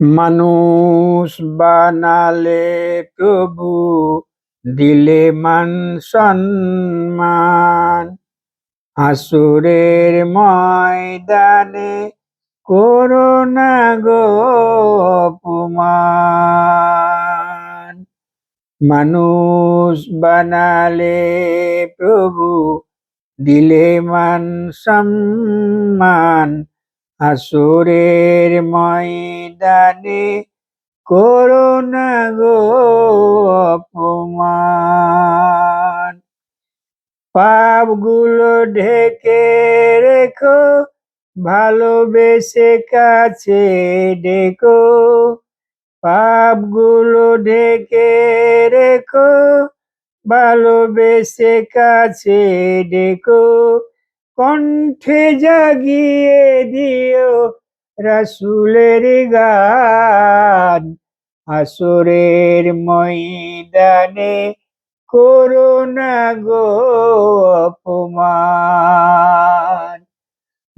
মানুষ বানালে প্রভু দিলে মান সম্মান। আসুরের ময়দানে করোনা গো অপমান। মানুষ বানালে প্রভু দিলে মান সম্মান। আসুরের ময়দানে করোনা গো অপমান। পাপগুলো ঢেকে রেখো, ভালোবেসে কাছে ডেকো। পাপগুলো ঢেকে রেখো, ভালোবেসে কাছে ডেকো। কণ্ঠে জাগিয়ে দিও রাসুলের গান। আসরের ময়দানে করোনা গো অপমান।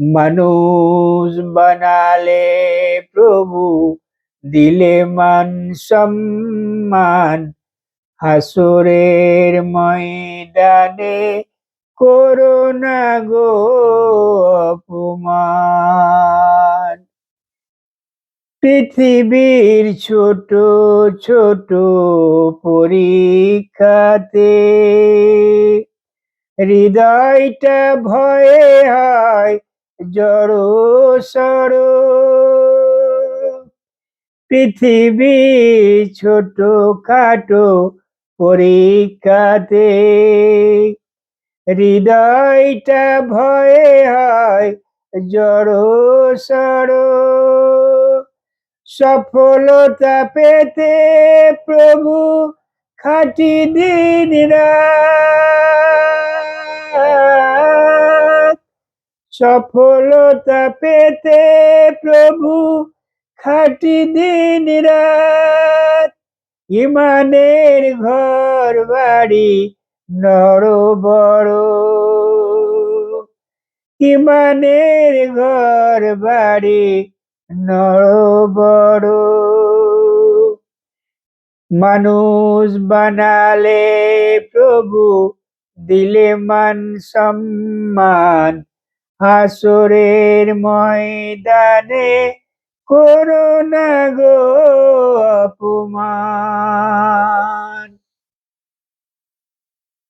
মানুষ বানালে প্রভু দিলে মান সম্মান। হাসরের ময়দানে করোনা গো অপমান। পৃথিবীর ছোট ছোট পরীক্ষাতে হৃদয়টা ভয়ে হয় জড় সড়। পৃথিবী ছোট খাটো পরীক্ষাতে হৃদয়টা ভয়ে হয়, জড় সড়। সফলতা পেতে প্রভু খাটি দিন সফলতা পেতে প্রভু খাটি দিন রাত। ইমানের ঘর বাড়ি নর বড়, ইমানের ঘর বাড়ি নর বড়। মানুষ বানালে প্রভু দিলে মান সম্মান, হাসরের ময়দানে করোনা গো অপমান।